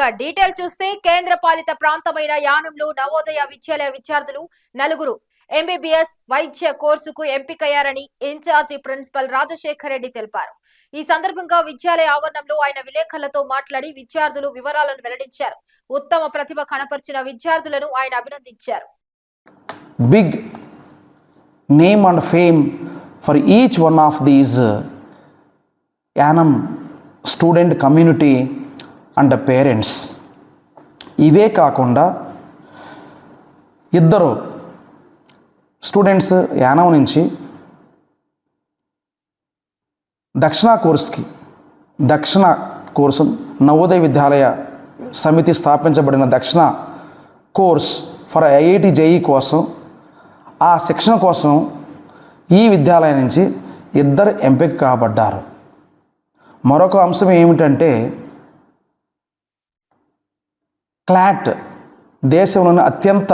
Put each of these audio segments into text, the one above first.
ఇక డీటెయిల్ చూస్తే కేంద్ర పాలిత ప్రాంతమైన యానంలో నవోదయ విద్యాలయ విద్యార్థులు నలుగురు. ఎంబీబీఎస్ వైద్య కోర్సుకు ఎంపికయ్యారని ఇన్ఛార్జి ప్రిన్సిపల్ రాజశేఖర్ రెడ్డి తెలిపారు. ఈ సందర్భంగా విద్యాలయ ఆవరణంలో ఆయన విలేకరులతో మాట్లాడి విద్యార్థులు వివరాలను వెల్లడించారు. ఉత్తమ ప్రతిభ కనపరిచిన విద్యార్థులను ఆయన అభినందించారు. Big name and fame for each one of these Yanam student community and parents. ఇవే కాకుండా ఇద్దరు స్టూడెంట్స్ యానం నుంచి దక్షిణ కోర్స్కి దక్షిణ కోర్సు నవోదయ విద్యాలయ సమితి స్థాపించబడిన దక్షిణ కోర్స్ ఫర్ ఐఐటి జేఈ కోసం ఆ శిక్షణ కోసం ఈ విద్యాలయం నుంచి ఇద్దరు ఎంపిక కాబడ్డారు. మరొక అంశం ఏమిటంటే క్లాట్ దేశంలోని అత్యంత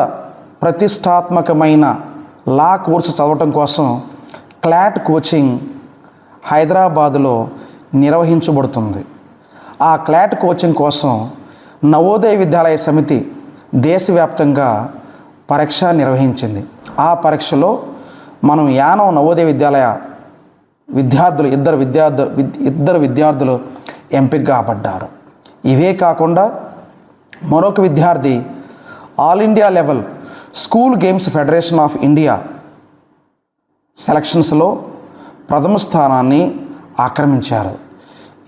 ప్రతిష్టాత్మకమైన లా కోర్సు చదవటం కోసం క్లాట్ కోచింగ్ హైదరాబాదులో నిర్వహించబడుతుంది. ఆ క్లాట్ కోచింగ్ కోసం నవోదయ విద్యాలయ సమితి దేశవ్యాప్తంగా పరీక్ష నిర్వహించింది. ఆ పరీక్షలో మనం యానం నవోదయ విద్యాలయ విద్యార్థులు ఇద్దరు విద్యార్థు ఇద్దరు విద్యార్థులు ఎంపిక కాబడ్డారు ఇవే కాకుండా మరొక విద్యార్థి all India level school games federation of India సెలక్షన్స్లో ప్రథమ స్థానాన్ని ఆక్రమించారు.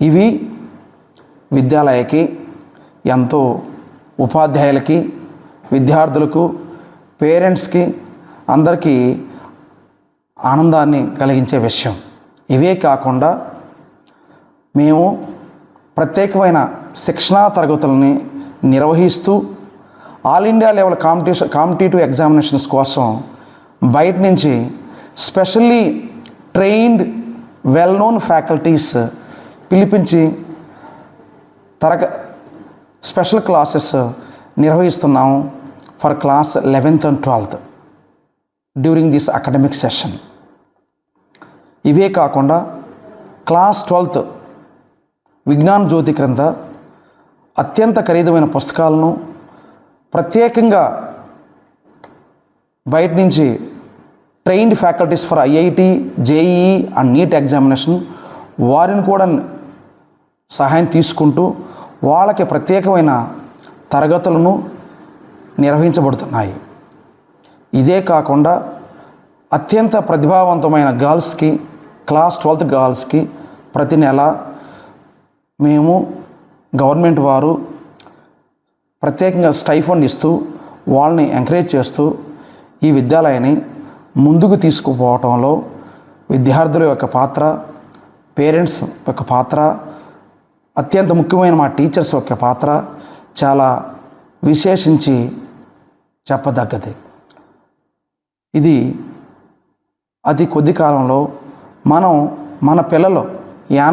ఇవి విద్యాలయకి ఎంతో ఉపాధ్యాయులకి విద్యార్థులకు పేరెంట్స్కి అందరికీ ఆనందాన్ని కలిగించే విషయం. ఇవే కాకుండా మేము ప్రత్యేకమైన శిక్షణా తరగతులని నిర్వహిస్తూ all India level competition competitive examinations కోసం బయట నుంచి specially trained well known faculties పిలిపించి తరగ స్పెషల్ క్లాసెస్ నిర్వహిస్తున్నాము for class eleventh and twelfth during this academic session ఇవే కాకుండా క్లాస్ ట్వెల్త్ విజ్ఞాన్ జ్యోతి క్రింద అత్యంత ఖరీదమైన పుస్తకాలను ప్రత్యేకంగా బయట నుంచి trained faculties for IIT JEE and NEET examination వారిని కూడా సహాయం తీసుకుంటూ వాళ్ళకి ప్రత్యేకమైన తరగతులను నిర్వహించబడుతున్నాయి. ఇదే కాకుండా అత్యంత ప్రతిభావంతమైన గర్ల్స్కి క్లాస్ ట్వెల్త్ గర్ల్స్కి ప్రతి నెల మేము గవర్నమెంట్ వారు ప్రత్యేకంగా స్టైఫండ్ ఇస్తూ వాళ్ళని ఎంకరేజ్ చేస్తూ ఈ విద్యాలయాన్ని ముందుకు తీసుకుపోవటంలో విద్యార్థుల యొక్క పాత్ర పేరెంట్స్ యొక్క పాత్ర అత్యంత ముఖ్యమైన మా టీచర్స్ యొక్క పాత్ర చాలా విశేషించి చెప్పదగ్గది. ఇది అతి కొద్ది కాలంలో మనం మన పిల్లలు యానం